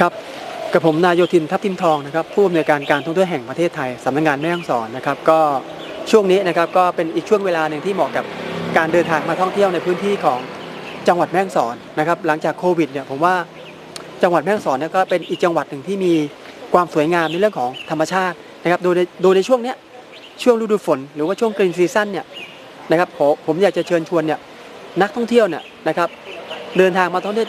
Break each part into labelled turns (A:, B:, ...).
A: ครับกับผมนายโยธินทัพทิมทองนะครับผู้อำนวยการการท่องเที่ยวแห่งประเทศไทยสำนักงานแม่ฮ่องสอนนะครับก็ช่วงนี้นะครับก็เป็นอีกช่วงเวลาหนึ่งที่เหมาะกับการเดินทางมาท่องเที่ยวในพื้นที่ของจังหวัดแม่ฮ่องสอนนะครับหลังจากโควิดเนี่ยผมว่าจังหวัดแม่ฮ่องสอนเนี่ยก็เป็นอีกจังหวัดหนึ่งที่มีความสวยงามในเรื่องของธรรมชาตินะครับโดยในโดยในช่วงเนี้ยช่วงฤดูฝน หรือว่าช่วงกรีนซีซั่นเนี่ยนะครับผมผมอยากจะเชิญชวนเนี่ยนักท่องเที่ยวเนี่ยนะครับเดินทางมาท่องเที่ยว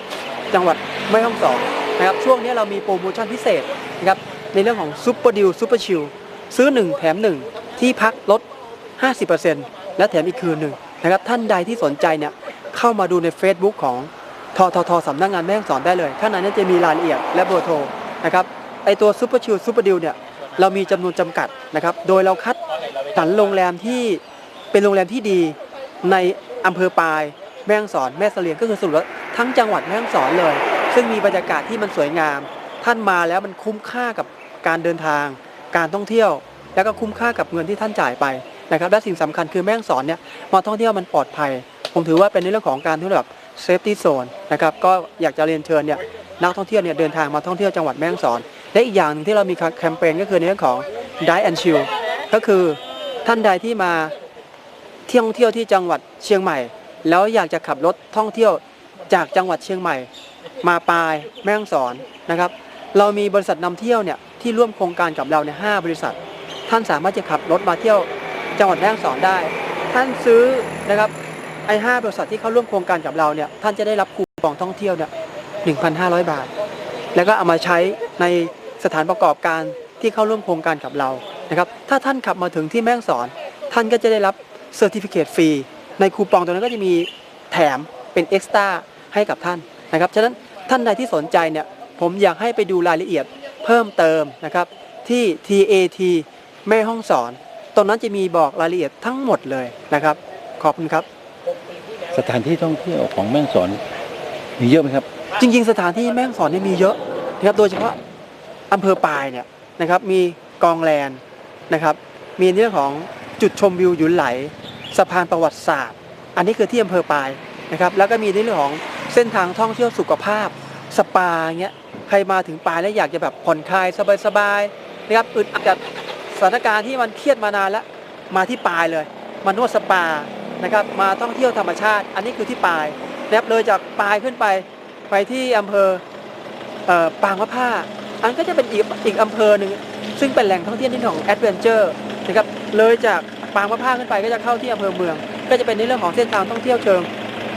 A: จังหวัดแม่ฮ่องสอน นะครับช่วงนี้เรามีโปรโมชั่นพิเศษนะครับในเรื่องของซุปเปอร์ดิวซุปเปอร์ชิลซื้อ 1 แถม 1 ที่พักลด 50%และแถมอีกคืนหนึ่งนะครับท่านใดที่สนใจเนี่ยเข้ามาดูใน Facebook ของทททสำนักงานแม่ฮ่องสอนได้เลยข้างในนั้นจะมีรายละเอียดและเบอร์โทรนะครับไอตัวซุปเปอร์ชิลซุปเปอร์ดิวเนี่ยเรามีจำนวนจำกัดนะครับโดยเราคัดสรรโรงแรมที่เป็นโรงแรมที่ดีในอำเภอปาย แม่ฮ่องสอน แม่เสลียงก็คือสรุปแล้วทั้งจังหวัดแม่ฮ่องสอนเลย ซึ่งมีบรรยากาศที่มันสวยงาม ท่านมาแล้วมันคุ้มค่ากับการเดินทาง การท่องเที่ยว แล้วก็คุ้มค่ากับเงินที่ท่านจ่ายไปนะครับและสิ่งสำคัญคือแม่งสอนเนี่ยมาท่องเที่ยวมันปลอดภัย ผมถือว่าเป็นในเรื่องของการที่แบบเซฟตี้โซนนะครับก็อยากจะเรียนเชิญเนี่ยนักท่องเที่ยวเนี่ยเดินทางมาท่องเที่ยวจังหวัดแม่ฮ่องสอน และอีกอย่างหนึ่งที่เรามีแคมเปญก็คือในเรื่องของ Dine and Chill ก็คือท่านใดที่มาเที่ยวท่องเที่ยวที่จังหวัดเชียงใหม่ แล้วอยากจะขับรถท่องเที่ยว จากจังหวัดเชียงใหม่ มาปลายแม่ฮ่องสอนนะครับ เรามีบริษัทนำเที่ยวเนี่ยที่ร่วมโครงการกับเราเนี่ยห้าบริษัท ท่านสามารถจะขับรถมาเที่ยวจังหวัดแม่ฮ่องสอนได้ ท่านซื้อนะครับไอ้ห้าบริษัทที่เข้าร่วมโครงการกับเราเนี่ยท่านจะได้รับคูปองท่องเที่ยวเนี่ย1,500บาท แล้วก็เอามาใช้ในสถานประกอบการที่เข้าร่วมโครงการกับเรานะครับถ้าท่านขับมาถึงที่แม่ฮ่องสอน ท่านก็จะได้รับเซอร์ติฟิเคตฟรีในคูปองตัวนั้นก็จะมีแถมเป็นเอ็กซ์ต้า ให้กับท่านนะครับฉะนั้นท่านใดที่สนใจเนี่ยผมอยากให้ไปดูรายละเอียดเพิ่มเติมนะครับที่ TAT แม่ห้องสอน ตรงนั้นจะมีบอกรายละเอียดทั้งหมดเลยนะครับ ขอบคุณครับ
B: สถานที่ท่องเที่ยวของแม่ฮ่องสอนมีเยอะไหมครับ
A: จริง ๆ สถานที่แม่ฮ่องสอนเนี่ยมีเยอะนะครับโดยเฉพาะอำเภอปายเนี่ยนะครับมีกองแลนนะครับ มีเรื่องของจุดชมวิวหยุนไหลสะพานประวัติศาสตร์ อันนี้คือที่อำเภอปายนะครับ แล้วก็มีในเรื่องของ เส้นทางท่องเที่ยวสุขภาพ สปาเงี้ยใครมาถึงปลายแล้วอยากจะแบบผ่อนคลายสบายๆนะครับอึดอัดกับสถานการณ์ที่มันเครียดมานานแล้วมาที่ปลายเลย มานวดสปานะครับมาท่องเที่ยวธรรมชาติ อันนี้คือที่ปลายนะครับเลยจากปลายขึ้นไปไปที่อำเภอเอ่อปางมะผ้า อันก็จะเป็นอีกอีกอำเภอหนึ่งซึ่งเป็นแหล่งท่องเที่ยวที่ของแอดเวนเจอร์นะครับเลยจากปางมะผ้าขึ้นไปก็จะเข้าที่อำเภอเมือง ก็จะเป็นในเรื่องของเส้นทางท่องเที่ยวเชิง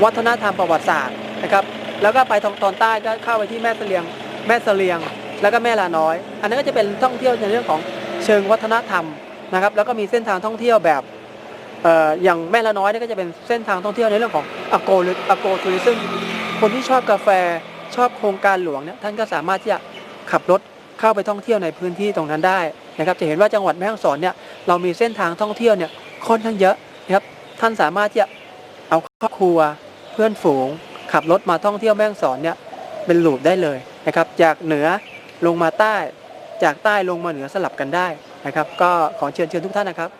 A: วัฒนธรรมประวัติศาสตร์ นะครับแล้วก็ไปทางตอนใต้ก็เข้าไปที่แม่เสลียง แม่เสลียง แล้วก็แม่ลาน้อย อันนั้นก็จะเป็นท่องเที่ยวในเรื่องของเชิงวัฒนธรรมนะครับแล้วก็มีเส้นทางท่องเที่ยวแบบอย่างแม่ละน้อยนี่ก็จะเป็นเส้นทางท่องเที่ยวในเรื่องของอโกหรืออโกทัวริซึมคนที่ชอบกาแฟชอบโครงการหลวงเนี่ยท่านก็สามารถที่จะขับรถเข้าไปท่องเที่ยวในพื้นที่ตรงนั้นได้นะครับจะเห็นว่าจังหวัดแม่ฮ่องสอนเนี่ยเรามีเส้นทางท่องเที่ยวเนี่ยค่อนข้างเยอะนะครับท่านสามารถที่จะเอาครอบครัวเพื่อนฝูง ขับรถมาท่องเที่ยวแม่ฮ่องสอนเนี่ยเป็นลูปได้เลยนะครับ จากเหนือลงมาใต้ จากใต้ลงมาเหนือสลับกันได้นะครับ ก็ขอเชิญเชิญทุกท่านนะครับ